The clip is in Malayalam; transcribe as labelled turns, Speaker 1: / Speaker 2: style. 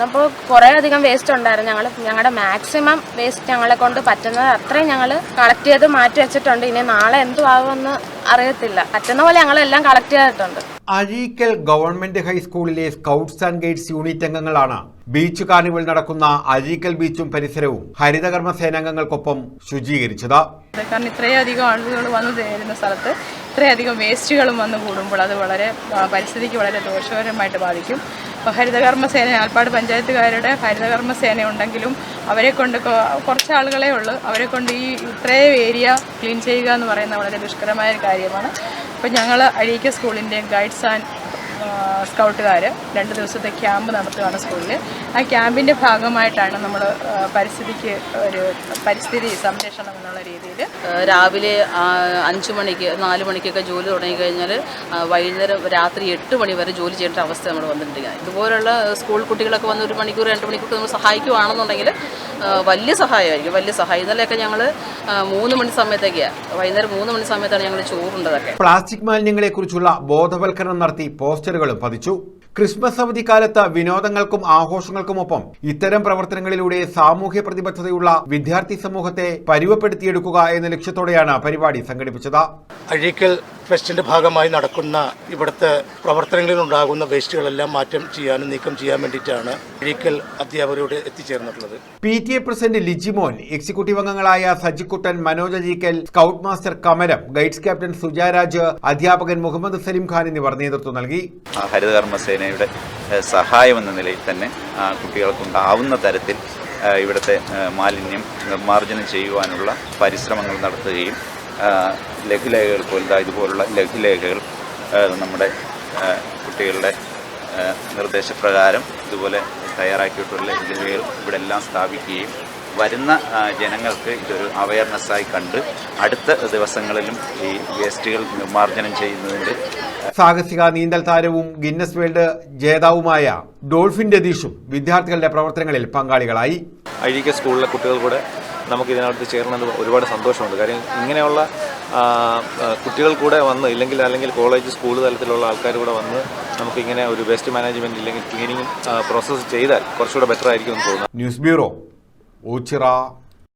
Speaker 1: വന്നപ്പോൾ കുറേ അധികം വേസ്റ്റ് ഉണ്ടായിരുന്നു. ഞങ്ങൾ ഞങ്ങളുടെ മാക്സിമം വേസ്റ്റ് ഞങ്ങളെ കൊണ്ട് പറ്റുന്നത് അത്രയും ഞങ്ങൾ കളക്ട് ചെയ്ത് മാറ്റി വെച്ചിട്ടുണ്ട്. ഇനി നാളെ എന്തു ആവുമെന്ന് അറിയത്തില്ല. പറ്റുന്ന പോലെ ഞങ്ങളെല്ലാം കളക്ട് ചെയ്തിട്ടുണ്ട്.
Speaker 2: അഴീക്കൽ ഗവൺമെന്റ് ഹൈസ്കൂളിലെ സ്കൗട്ട്സ് ആൻഡ് ഗൈഡ്സ് യൂണിറ്റ് അംഗങ്ങളാണ്. ബീച്ച് കാർണിവൽ നടക്കുന്ന അഴീക്കൽ ബീച്ചും പരിസരവും ഹരിതകർമ്മ സേനാംഗങ്ങൾക്കൊപ്പം ശുചീകരിച്ചത്
Speaker 3: കാരണം ഇത്രയധികം ആളുകൾ വന്നു ചേരുന്ന സ്ഥലത്ത് ഇത്രയധികം വേസ്റ്റുകളും വന്നു കൂടുമ്പോൾ അത് വളരെ പരിസ്ഥിതിക്ക് വളരെ ദോഷകരമായിട്ട് ബാധിക്കും. അപ്പോൾ ഹരിതകർമ്മ സേന ആൽപ്പാട് പഞ്ചായത്തുകാരുടെ ഹരിതകർമ്മ സേന ഉണ്ടെങ്കിലും അവരെ കൊണ്ട് കുറച്ച് ആളുകളെ ഉള്ളൂ. അവരെ കൊണ്ട് ഈ ഇത്രയും ഏരിയ ക്ലീൻ ചെയ്യുക എന്ന് പറയുന്നത് വളരെ ദുഷ്കരമായ ഒരു കാര്യമാണ്. അപ്പോൾ ഞങ്ങൾ അഴീക്ക സ്കൂളിന്റെ ഗൈഡ്സ് ആൻഡ് സ്കൗട്ടുകാർ രണ്ട് ദിവസത്തെ ക്യാമ്പ് നടത്തുകയാണ് സ്കൂളിൽ ആ ക്യാമ്പിന്റെ ഭാഗമായിട്ടാണ് നമ്മൾ പരിസ്ഥിതിക്ക് ഒരു പരിസ്ഥിതി സംരക്ഷണം എന്നുള്ള രീതിയിൽ
Speaker 4: രാവിലെ അഞ്ച് മണിക്ക് നാല് മണിക്കൊക്കെ ജോലി തുടങ്ങിക്കഴിഞ്ഞാൽ വൈകുന്നേരം രാത്രി എട്ട് മണി വരെ ജോലി ചെയ്യേണ്ട അവസ്ഥ നമ്മൾ വന്നിട്ടുണ്ട് ഇതുപോലുള്ള സ്കൂൾ കുട്ടികളൊക്കെ വന്ന് ഒരു മണിക്കൂർ രണ്ട് മണിക്കൂർ നമ്മൾ സഹായിക്കുവാണെന്നുണ്ടെങ്കിൽ ആ, വലിയ സഹായമായിരിക്കും വലിയ സഹായം. ഇന്നലെയൊക്കെ ഞങ്ങൾ മൂന്ന് മണി സമയത്തൊക്കെയാണ് വൈകുന്നേരം മൂന്ന് മണി സമയത്താണ് ഞങ്ങൾ ചോറുണ്ടതൊക്കെ.
Speaker 2: പ്ലാസ്റ്റിക് മാലിന്യങ്ങളെക്കുറിച്ചുള്ള ബോധവൽക്കരണം നടത്തി പോസ്റ്ററുകളും പതിച്ചു. ക്രിസ്മസ് അവധിക്കാലത്ത് വിനോദങ്ങൾക്കും ആഘോഷങ്ങൾക്കുമൊപ്പം ഇത്തരം പ്രവർത്തനങ്ങളിലൂടെ സാമൂഹ്യ പ്രതിബദ്ധതയുള്ള വിദ്യാർത്ഥി സമൂഹത്തെ പരുവപ്പെടുത്തിയെടുക്കുക എന്ന ലക്ഷ്യത്തോടെയാണ് പരിപാടി സംഘടിപ്പിച്ചത്.
Speaker 5: അഴീക്കൽ ഫെസ്റ്റിന്റെ ഭാഗമായി നടക്കുന്ന ഇവിടുത്തെ പ്രവർത്തനങ്ങളിൽ ഉണ്ടാകുന്ന വേസ്റ്റുകളെല്ലാം മാറ്റം ചെയ്യാനും നീക്കം ചെയ്യാൻ വേണ്ടിയിട്ടാണ് അഴീക്കൽ അധ്യാപകരോട് എത്തിച്ചേർന്നിട്ടുള്ളത്.
Speaker 2: P T A president Lijimon executive അംഗങ്ങളായ Sajikuttan Manoj Ajeekkal scout master Kamalam guides captain Sujaraj അധ്യാപകൻ മുഹമ്മദ് സലീം ഖാൻ എന്നിവർ നേതൃത്വം നൽകി.
Speaker 6: ആ ഏഹ്, സഹായമെന്ന നിലയിൽ തന്നെ കുട്ടികൾക്കുണ്ടാവുന്ന തരത്തിൽ ഇവിടുത്തെ മാലിന്യം നിർമ്മാർജനം ചെയ്യുവാനുള്ള പരിശ്രമങ്ങൾ നടത്തുകയും ലഘുലേഖകൾ പോലുള്ള ഇതുപോലുള്ള ലഘുലേഖകൾ നമ്മുടെ കുട്ടികളുടെ നിർദ്ദേശപ്രകാരം ഇതുപോലെ തയ്യാറാക്കിയിട്ടുള്ള ലഘുലേഖകൾ ഇവിടെ എല്ലാം സ്ഥാപിക്കുകയും വരുന്ന ജനങ്ങൾക്ക് ഇതൊരു അവയർനെസ്സായി കണ്ട് അടുത്ത ദിവസങ്ങളിലും ഈ വേസ്റ്റുകൾ നിർമ്മാർജനം ചെയ്യുന്നതിന്റെ
Speaker 2: സാഹസിക നീന്തൽ താരവും ഗിന്നസ് വേൾഡ് ജേതാവുമായ ഡോൾഫിൻ രതീഷും വിദ്യാർത്ഥികളുടെ പ്രവർത്തനങ്ങളിൽ പങ്കാളികളായി.
Speaker 7: അഴീക്ക സ്കൂളിലെ കുട്ടികൾ കൂടെ നമുക്ക് ഇതിനകത്ത് ചേർന്നത് ഒരുപാട് സന്തോഷമുണ്ട്. കാര്യം ഇങ്ങനെയുള്ള കുട്ടികൾ കൂടെ വന്ന് ഇല്ലെങ്കിൽ അല്ലെങ്കിൽ കോളേജ് സ്കൂൾ തലത്തിലുള്ള ആൾക്കാർ കൂടെ വന്ന് നമുക്കിങ്ങനെ ഒരു വേസ്റ്റ് മാനേജ്മെന്റ് ഇല്ലെങ്കിൽ ക്ലീനിങ് പ്രോസസ്സ് ചെയ്താൽ കുറച്ചുകൂടെ ബെറ്റർ ആയിരിക്കും എന്ന് തോന്നുന്നു.
Speaker 2: News bureau 오치라